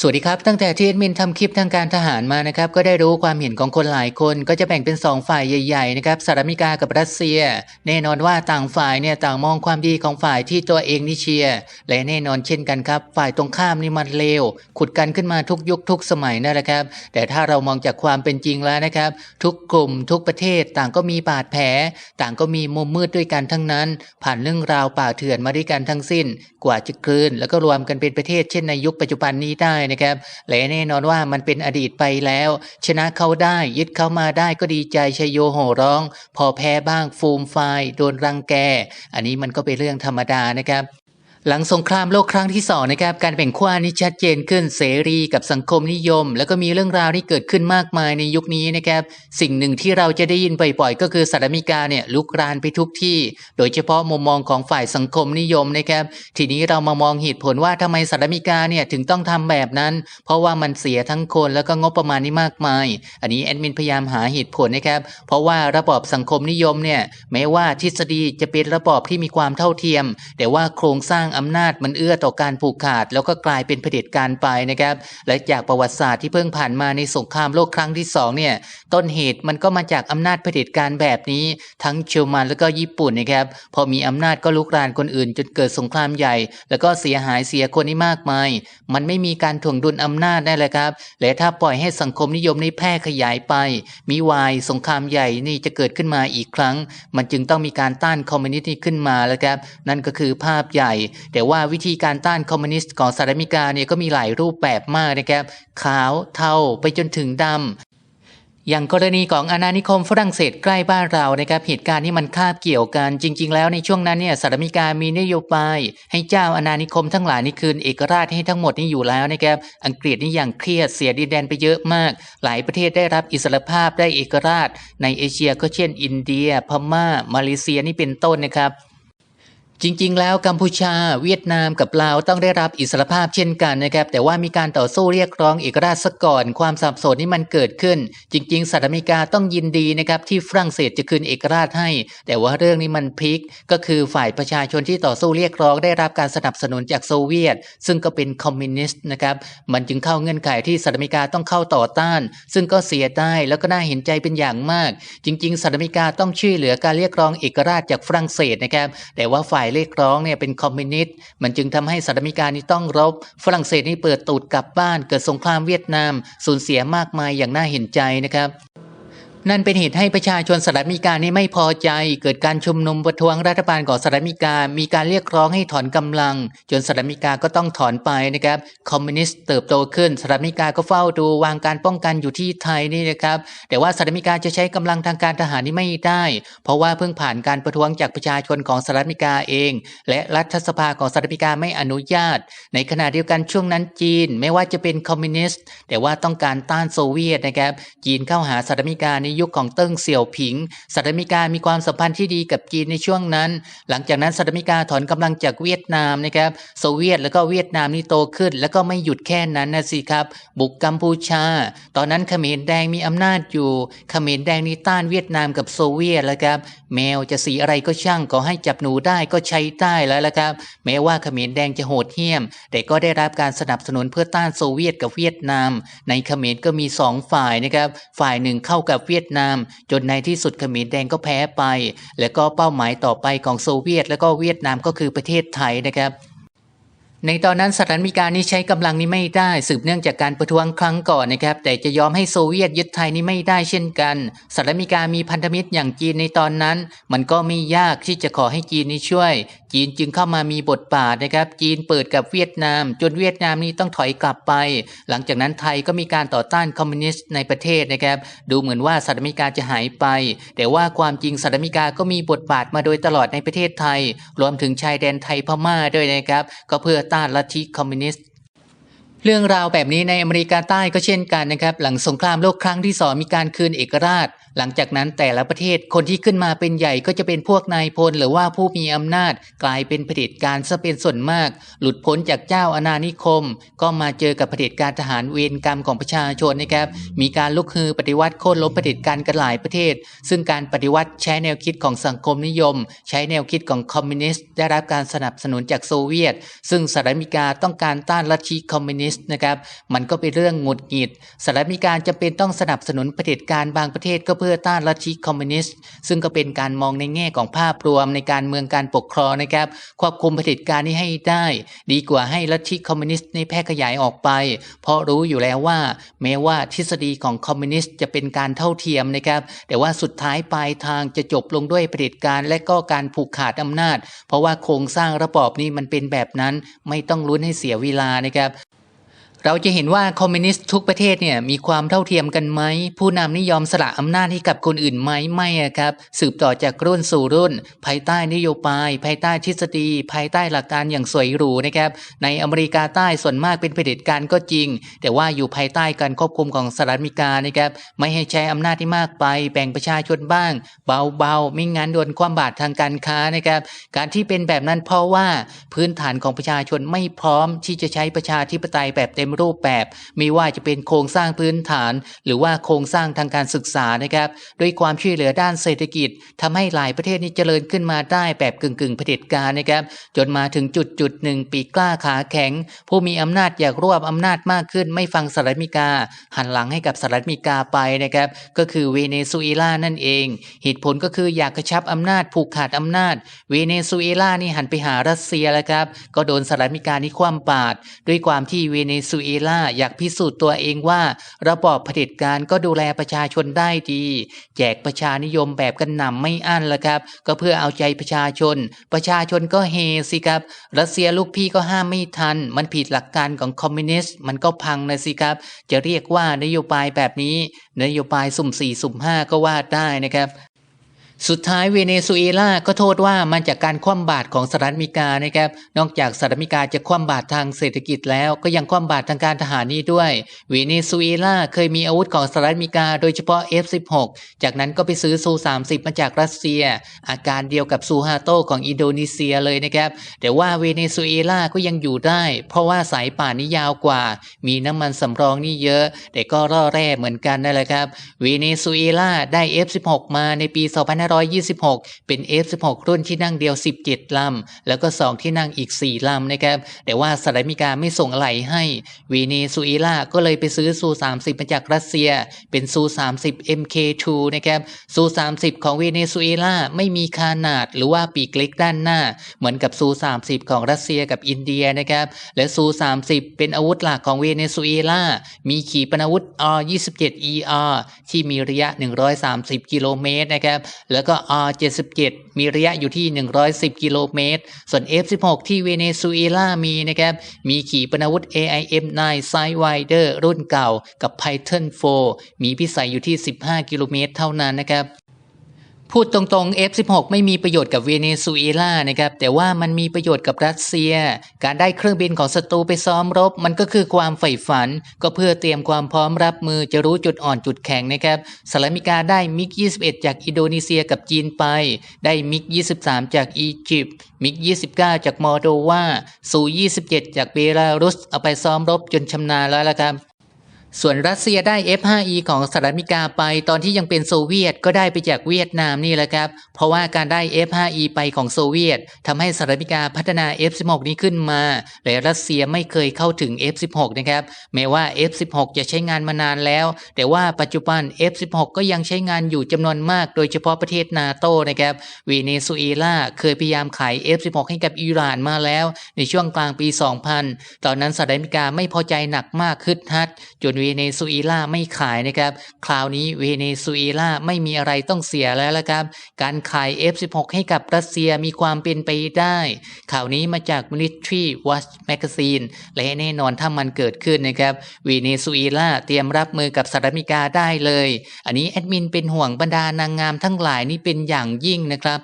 สวัสดีครับ ตั้งแต่ที่เอ็ดมินทำคลิปทางการทหารมานะครับก็ได้รู้ความเห็นของคนหลายคนก็จะแบ่งเป็น 2 ฝ่ายใหญ่ๆนะครับสหรัฐอเมริกากับรัสเซีย แน่นอนว่าต่างฝ่ายเนี่ยต่างมองความดีของฝ่ายที่ตัวเองนี่เชียร์และแน่นอนเช่นกันครับ ฝ่ายตรงข้ามนี่มันเลวขุดกันขึ้นมาทุกยุคทุกสมัยนั่นแหละครับ แต่ถ้าเรามองจากความเป็นจริงแล้วนะครับ ทุกกลุ่มทุกประเทศต่างก็มีบาดแผล ต่างก็มีมุมมืดด้วยกันทั้งนั้น ผ่านเรื่องราวป่าเถื่อนมาด้วยกันทั้งสิ้น กว่าจะกลืนแล้วก็รวมกันเป็นประเทศเช่นในยุคปัจจุบันนี้ได้นะครับและแน่นอนว่ามันเป็นอดีตไปแล้ว ชนะเขาได้ยึดเขามาได้ก็ดีใจชยโยโห่ร้อง พอแพ้บ้างฟูมไฟโดนรังแก อันนี้มันก็เป็นเรื่องธรรมดานะครับ หลังสงครามโลกครั้งที่สองนะครับการแบ่งขั้วนี้ชัดเจนขึ้นเสรีกับสังคมนิยม แล้วก็มีเรื่องราวที่เกิดขึ้นมากมายในยุคนี้นะครับสิ่งหนึ่งที่เราจะได้ยินบ่อยๆก็คือสหรัฐอเมริกาเนี่ยลุกรานไปทุกที่ โดยเฉพาะมุมมองของฝ่ายสังคมนิยมนะครับทีนี้เรามามองเหตุผลว่าทำไมสหรัฐอเมริกาเนี่ยถึงต้องทำแบบนั้น เพราะว่ามันเสียทั้งคนแล้วก็งบประมาณนี่มากมาย อันนี้แอดมินพยายามหาเหตุผลนะครับเพราะว่าระบอบสังคมนิยมเนี่ยแม้ว่าทฤษฎีจะเป็นระบอบที่มีความเท่าเทียม แต่ว่าโครงสร้างอำนาจมันเอื้อต่อการผูกขาด แล้วก็กลายเป็นเผด็จการไปนะครับ และจากประวัติศาสตร์ที่เพิ่งผ่านมาในสงครามโลกครั้งที่สองเนี่ยต้นเหตุมันก็มาจากอำนาจเผด็จการแบบนี้ ทั้งเชลมันแล้วก็ญี่ปุ่นนะครับพอมีอำนาจก็ลุกรานคนอื่น จนเกิดสงครามใหญ่ แล้วก็เสียหายเสียคนนี่มากมาย มันไม่มีการถ่วงดุลอำนาจได้เลยครับ และถ้าปล่อยให้สังคมนิยมนี้แพร่ขยายไป มีวายสงครามใหญ่นี่จะเกิดขึ้นมาอีกครั้ง มันจึงต้องมีการต้านคอมมิวนิสต์ขึ้นมาแล้วครับ นั่นก็คือภาพใหญ่แต่ว่าวิธีการต้านคอมมิวนิสต์ของสหรัฐอเมริกาเนี่ยก็มีหลายรูปแบบมากนะครับ ขาวเทาไปจนถึงดำอย่างกรณีของอาณานิคมฝรั่งเศสใกล้บ้านเรานะครับเหตุการณ์ที่มันคาบเกี่ยวกันจริง ๆ แล้วในช่วงนั้นเนี่ยสหรัฐอเมริกามีนโยบาย ให้เจ้าอาณานิคมทั้งหลายนี่คืนเอกราชให้ทั้งหมดนี่อยู่แล้วนะครับอังกฤษนี่อย่างเครียดเสียดินแดนไปเยอะมาก หลายประเทศได้รับอิสรภาพได้เอกราช ในเอเชียก็เช่น อินเดีย พม่า มาเลเซียนี่เป็นต้นนะครับ จริงๆ แล้วกัมพูชา เวียดนามกับลาวต้องได้รับอิสรภาพเช่นกันนะครับ แต่ว่ามีการต่อสู้เรียกร้องเอกราชซะก่อน ความสับสนนี่มันเกิดขึ้น จริง ๆสหรัฐอเมริกาต้องยินดีนะครับที่ฝรั่งเศสจะคืนเอกราชให้ แต่ว่าเรื่องนี้มันพลิก ก็คือฝ่ายประชาชนที่ต่อสู้เรียกร้องได้รับการสนับสนุนจากโซเวียต ซึ่งก็เป็นคอมมิวนิสต์นะครับมันจึงเข้าเงื่อนไขที่สหรัฐอเมริกาต้องเข้าต่อต้าน ซึ่งก็เสียได้แล้วก็น่าเห็นใจเป็นอย่างมาก จริง ๆสหรัฐอเมริกาต้องช่วยเหลือการเรียกร้องเอกราชจากฝรั่งเศสนะครับแต่ว่าฝ่ายเรียกร้องเนี่ยเป็นคอมมิวนิสต์ มันจึงทำให้สหรัฐอเมริกานี่ต้องรบ ฝรั่งเศสนี่เปิดตูดกลับบ้าน เกิดสงครามเวียดนาม สูญเสียมากมายอย่างน่าเห็นใจนะครับ นั่นเป็นเหตุให้ประชาชนสหรัฐอเมริกานี่ไม่พอใจ เกิดการชุมนุมประท้วงรัฐบาลของสหรัฐอเมริกา มีการเรียกร้องให้ถอนกำลัง จนสหรัฐอเมริกาก็ต้องถอนไปนะครับ คอมมิวนิสต์เติบโตขึ้นสหรัฐอเมริกาก็เฝ้าดูวางการป้องกันอยู่ที่ไทยนี่นะครับ แต่ว่าสหรัฐอเมริกาจะใช้กำลังทางการทหารนี่ไม่ได้ เพราะว่าเพิ่งผ่านการประท้วงจากประชาชนของสหรัฐอเมริกาเอง และรัฐสภาของสหรัฐอเมริกาไม่อนุญาต ในขณะเดียวกันช่วงนั้นจีนไม่ว่าจะเป็นคอมมิวนิสต์แต่ว่าต้องการต้านโซเวียตนะครับ จีนเข้าหาสหรัฐอเมริกาในยุคของเติ้งเสี่ยวผิงสหรัฐอเมริกามีความสัมพันธ์ที่ดีกับจีนในช่วงนั้น หลังจากนั้นสหรัฐอเมริกาถอนกำลังจากเวียดนามนะครับโซเวียตแล้วก็เวียดนามนี่โตขึ้น แล้วก็ไม่หยุดแค่นั้นนะสิครับ บุกกัมพูชา ตอนนั้นเขมรแดงมีอำนาจอยู่เขมรแดงนี่ต้านเวียดนามกับโซเวียตแล้วครับแมวจะสีอะไรก็ช่างก็ให้จับหนูได้ก็ใช้ได้แล้วละครับ แม้ว่าเขมรแดงจะโหดเหี้ยม แต่ก็ได้รับการสนับสนุนเพื่อต้านโซเวียตกับเวียดนาม ในเขมรก็มีสองฝ่ายนะครับ ฝ่ายหนึ่งเข้ากับเวียียดนาม จนในที่สุดเขมรแดงก็แพ้ไป และก็เป้าหมายต่อไปของโซเวียต แล้วก็เวียดนามก็คือประเทศไทยนะครับในตอนนั้นสหรัฐอเมริกานี่ใช้กำลังนี้ไม่ได้ สืบเนื่องจากการประท้วงครั้งก่อนนะครับ แต่จะยอมให้โซเวียตยึดไทยนี่ไม่ได้เช่นกันสหรัฐอเมริกามีพันธมิตรอย่างจีนในตอนนั้น มันก็ไม่ยากที่จะขอให้จีนนี่ช่วยจีนจึงเข้ามามีบทบาทนะครับ จีนเปิดกับเวียดนาม จนเวียดนามนี่ต้องถอยกลับไป หลังจากนั้นไทยก็มีการต่อต้านคอมมิวนิสต์ในประเทศนะครับ ดูเหมือนว่าสหรัฐอเมริกาจะหายไป แต่ว่าความจริงสหรัฐอเมริกาก็มีบทบาทมาโดยตลอดในประเทศไทย รวมถึงชายแดนไทยพม่าด้วยนะครับ ก็เพื่อต้านลัทธิคอมมิวนิสต์ เรื่องราวแบบนี้ในอเมริกาใต้ก็เช่นกันนะครับ หลังสงครามโลกครั้งที่สองมีการคืนเอกราช หลังจากนั้นแต่ละประเทศคนที่ขึ้นมาเป็นใหญ่ก็จะเป็นพวกนายพลหรือว่าผู้มีอำนาจ กลายเป็นเผด็จการซะเป็นส่วนมาก หลุดพ้นจากเจ้าอาณานิคม ก็มาเจอกับเผด็จการทหารเวรกรรมของประชาชนนะครับมีการลุกฮือปฏิวัติโค่นล้มเผด็จการกันหลายประเทศ ซึ่งการปฏิวัติใช้แนวคิดของสังคมนิยม ใช้แนวคิดของคอมมิวนิสต์ได้รับการสนับสนุนจากโซเวียต ซึ่งสหรัฐอเมริกาต้องการต้านลัทธิคอมมิวนิสต์นะครับมันก็เป็นเรื่องหงุดหงิดสหรัฐอเมริกาจะเป็นต้องสนับสนุนเผด็จการบางประเทศก็เพื่อต้านลัทธิคอมมิวนิสต์ซึ่งก็เป็นการมองในแง่ของภาพรวมในการเมืองการปกครองนะครับควบคุมเผด็จการนี้ให้ได้ ดีกว่าให้ลัทธิคอมมิวนิสต์นี้แพร่ขยายออกไป เพราะรู้อยู่แล้วว่า แม้ว่าทฤษฎีของคอมมิวนิสต์จะเป็นการเท่าเทียมนะครับ แต่ว่าสุดท้ายปลายทางจะจบลงด้วยเผด็จการและก็การผูกขาดอำนาจ เพราะว่าโครงสร้างระบอบนี้มันเป็นแบบนั้นไม่ต้องลุ้นให้เสียเวลานะครับ เราจะเห็นว่าคอมมิวนิสต์ทุกประเทศเนี่ยมีความเท่าเทียมกันไหม ผู้นำนิยอมสละอำนาจให้กับคนอื่นไหมไม่ครับ สืบต่อจากรุ่นสู่รุ่น ภายใต้นโยบาย ภายใต้ทฤษฎี ภายใต้หลักการอย่างสวยหรูนะครับ ในอเมริกาใต้ส่วนมากเป็นเผด็จการก็จริง แต่ว่าอยู่ภายใต้การควบคุมของสหรัฐอเมริกานะครับไม่ให้ใช้อำนาจที่มากไป แบ่งประชาชนบ้าง เบาๆไม่งั้นโดนความบาดทางการค้านะครับ การที่เป็นแบบนั้นเพราะว่าพื้นฐานของประชาชนไม่พร้อมที่จะใช้ประชาธิปไตยแบบเต็มรูปแบบ ไม่ว่าจะเป็นโครงสร้างพื้นฐาน หรือว่าโครงสร้างทางการศึกษานะครับด้วยความช่วยเหลือด้านเศรษฐกิจทำให้หลายประเทศนี้เจริญขึ้นมาได้แบบกึ่งกึ่งเผด็จการนะครับจนมาถึงจุดจุดหนึ่งปีกล้าขาแข็ง ผู้มีอำนาจอยากรวบอำนาจมากขึ้น ไม่ฟังสหรัฐอเมริกา หันหลังให้กับสหรัฐอเมริกาไปนะครับก็คือเวเนซุเอลานั่นเอง เหตุผลก็คืออยากกระชับอำนาจผูกขาดอำนาจ เวเนซุเอลานี่หันไปหารัสเซียแล้วครับก็โดนสหรัฐอเมริกานี่คว่ำบาตรด้วยความที่เวเนซุเอลาอยากพิสูจน์ตัวเองว่า ระบอบเผด็จการก็ดูแลประชาชนได้ดี แจกประชานิยมแบบกันหนำไม่อั้นแล้วครับ ก็เพื่อเอาใจประชาชน ประชาชนก็เฮสิครับ รัสเซียลูกพี่ก็ห้ามไม่ทัน มันผิดหลักการของคอมมิวนิสต์มันก็พังนะสิครับ จะเรียกว่านโยบายแบบนี้ นโยบายสุ่มสี่สุ่มห้าก็ว่าได้นะครับ สุดท้ายเวเนซุเอลาก็โทษว่ามันจากการคว่ำบาตรของสหรัฐอเมริกานะครับ นอกจากสหรัฐอเมริกาจะคว่ำบาตรทางเศรษฐกิจแล้วก็ยังคว่ำบาตรทางการทหารนี้ด้วย เวเนซุเอลาเคยมีอาวุธของสหรัฐอเมริกา โดยเฉพาะ F16 จากนั้นก็ไปซื้อซู 30 มาจากรัสเซีย อาการเดียวกับซูฮาโตของอินโดนีเซียเลยนะครับ แต่ว่าเวเนซุเอลาก็ยังอยู่ได้ เพราะว่าสายป่านนี้ยาวกว่า มีน้ำมันสำรองนี่เยอะ แต่ก็ร่อแร่เหมือนกันนั่นแหละครับ เวเนซุเอลาได้ F16 มาในปี2526 เป็น F16 รุ่นที่นั่งเดียว 17 ลำ แล้วก็ 2 ที่นั่งอีก 4 ลำนะครับ แต่ว่าสหรัฐอเมริกาไม่ส่งอะไหล่ให้เวเนซุเอลาก็เลยไปซื้อซู 30 มาจากรัสเซีย เป็นซู 30 MK2 นะครับ ซู 30 ของเวเนซุเอลาไม่มีคานาดหรือว่าปีกเล็กด้านหน้า เหมือนกับซู 30 ของรัสเซียกับอินเดียนะครับ และซู 30 เป็นอาวุธหลักของเวเนซุเอลา มีขีปนาวุธ R27ER ที่มีระยะ 130 กิโลเมตรนะครับแล้วก็ R77 มีระยะอยู่ที่ 110 กิโลเมตร ส่วน F16 ที่เวเนซุเอลามีนะครับ มีขีปนาวุธ AIM-9 Sidewinder รุ่นเก่ากับ Python 4 มีพิสัยอยู่ที่ 15 กิโลเมตรเท่านั้นนะครับ พูดตรงๆ F16 ไม่มีประโยชน์กับเวเนซุเอลานะครับ แต่ว่ามันมีประโยชน์กับรัสเซีย การได้เครื่องบินของศัตรูไปซ้อมรบ มันก็คือความใฝ่ฝัน ก็เพื่อเตรียมความพร้อมรับมือจะรู้จุดอ่อนจุดแข็งนะครับสหรัฐอเมริกาได้มิก 21 จากอินโดนีเซียกับจีนไป ได้มิก 23 จากอียิปต์มิก 29 จากมอลโดวาซู 27 จากเบลารุสเอาไปซ้อมรบจนชำนาญแล้วละครับ ส่วนรัสเซียได้ F5E ของสหรัฐอเมริกาไปตอนที่ยังเป็นโซเวียตก็ได้ไปจากเวียดนามนี่แหละครับ เพราะว่าการได้ F5E ไปของโซเวียตทำให้สหรัฐอเมริกาพัฒนา F16 นี้ขึ้นมา และรัสเซียไม่เคยเข้าถึง F16 นะครับแม้ว่า F16 จะใช้งานมานานแล้ว แต่ว่าปัจจุบัน F16 ก็ยังใช้งานอยู่จำนวนมาก โดยเฉพาะประเทศนาโตนะครับเวเนซุเอลาเคยพยายามขาย F16 ให้กับอิหร่านมาแล้ว ในช่วงกลางปี 2000 ตอนนั้นสหรัฐอเมริกาไม่พอใจหนักมากขึ้นฮัดจนเวเนซุเอลาไม่ขายนะครับ คราวนี้เวเนซุเอลาไม่มีอะไรต้องเสียแล้วละครับ การขาย F16 ให้กับรัสเซียมีความเป็นไปได้ ข่าวนี้มาจาก Military Watch Magazine และแน่นอนถ้ามันเกิดขึ้นนะครับเวเนซุเอลาเตรียมรับมือกับสหรัฐอเมริกาได้เลย อันนี้แอดมินเป็นห่วงบรรดานางงามทั้งหลายนี่เป็นอย่างยิ่งนะครับ